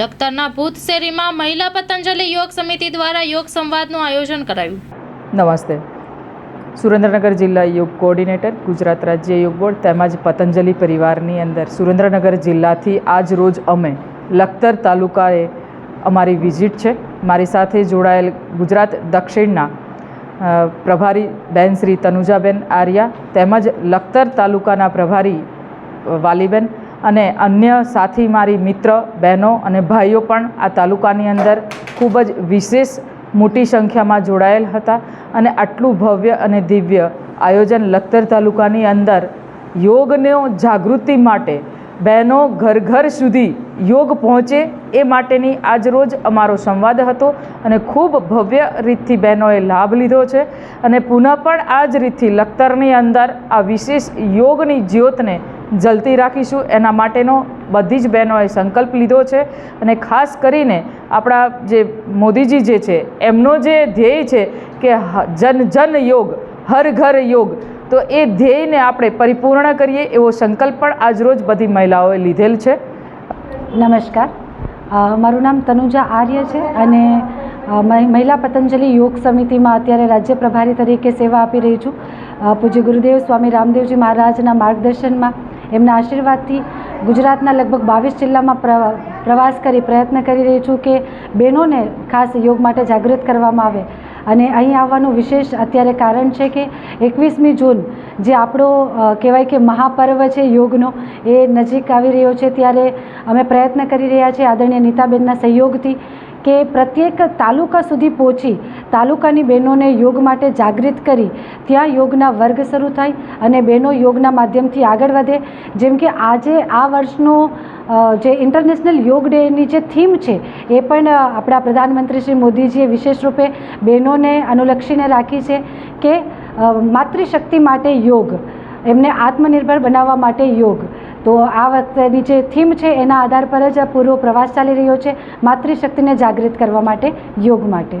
લખતરના ભૂત શેરીમાં મહિલા પતંજલિ યોગ સમિતિ દ્વારા યોગ સંવાદનું આયોજન કરાયું. નમસ્તે. સુરેન્દ્રનગર જિલ્લા યોગ કોઓર્ડિનેટર ગુજરાત રાજ્ય યોગ બોર્ડ તેમજ પતંજલિ પરિવારની અંદર સુરેન્દ્રનગર જિલ્લાથી આજ રોજ અમે લખતર તાલુકાએ અમારી વિઝિટ છે. મારી સાથે જોડાયેલ ગુજરાત દક્ષિણના પ્રભારી બેન શ્રી તનુજાબેન આર્યા તેમજ લખતર તાલુકાના પ્રભારી વાલીબેન અને અન્ય સાથી મારી મિત્ર, બહેનો અને ભાઈઓ પણ આ તાલુકાની અંદર ખૂબ જ વિશેષ મોટી સંખ્યામાં જોડાયેલ હતા અને આટલું ભવ્ય અને દિવ્ય આયોજન લખતર તાલુકાની અંદર યોગનો જાગૃતિ માટે, બહેનો ઘર ઘર સુધી યોગ પહોંચે એ માટેની આજરોજ અમારો સંવાદ હતો અને ખૂબ ભવ્ય રીતથી બહેનોએ લાભ લીધો છે અને પુનઃ પણ આ જ રીતથી લખતરની અંદર આ વિશેષ યોગની જ્યોતને જલતી રાખીશું. એના માટેનો બધી જ બહેનોએ સંકલ્પ લીધો છે અને ખાસ કરીને આપણા જે મોદીજી જે છે, એમનો જે ધ્યેય છે કે જન જન યોગ, હર ઘર યોગ, તો એ ધ્યેયને આપણે પરિપૂર્ણ કરીએ એવો સંકલ્પ પણ આજરોજ બધી મહિલાઓએ લીધેલ છે. નમસ્કાર. મારું નામ તનુજા આર્ય છે અને મહિલા પતંજલિ યોગ સમિતિમાં અત્યારે રાજ્ય પ્રભારી તરીકે સેવા આપી રહી છું. પૂજ્ય ગુરુદેવ સ્વામી રામદેવજી મહારાજના માર્ગદર્શનમાં એમના આશીર્વાદથી ગુજરાતના લગભગ બાવીસ જિલ્લામાં પ્ર- પ્રવાસ કરી પ્રયત્ન કરી રહી છું કે બહેનોને ખાસ યોગ માટે જાગૃત કરવામાં આવે. અને અહીં આવવાનું વિશેષ અત્યારે કારણ છે કે એકવીસમી જૂન જે આપણો કહેવાય કે મહાપર્વ છે યોગનો, એ નજીક આવી રહ્યો છે ત્યારે અમે પ્રયત્ન કરી રહ્યા છીએ આદરણીય નીતાબેનના સહયોગથી કે પ્રત્યેક તાલુકા સુધી પહોંચી તાલુકાની બહેનોને યોગ માટે જાગૃત કરી ત્યાં યોગના વર્ગ શરૂ થાય અને બહેનો યોગના માધ્યમથી આગળ વધે. જેમ કે આજે આ વર્ષનો જે ઇન્ટરનેશનલ યોગ ડેની જે થીમ છે, એ પણ આપણા પ્રધાનમંત્રી શ્રી મોદીજીએ વિશેષ રૂપે બહેનોને અનુલક્ષીને રાખી છે કે માતૃશક્તિ માટે યોગ, એમને આત્મનિર્ભર બનાવવા માટે યોગ. તો આ વખતેની જે થીમ છે એના આધાર પર જ આ પૂરો પ્રવાસ ચાલી રહ્યો છે. માતૃશક્તિને જાગૃત કરવા માટે, યોગ માટે.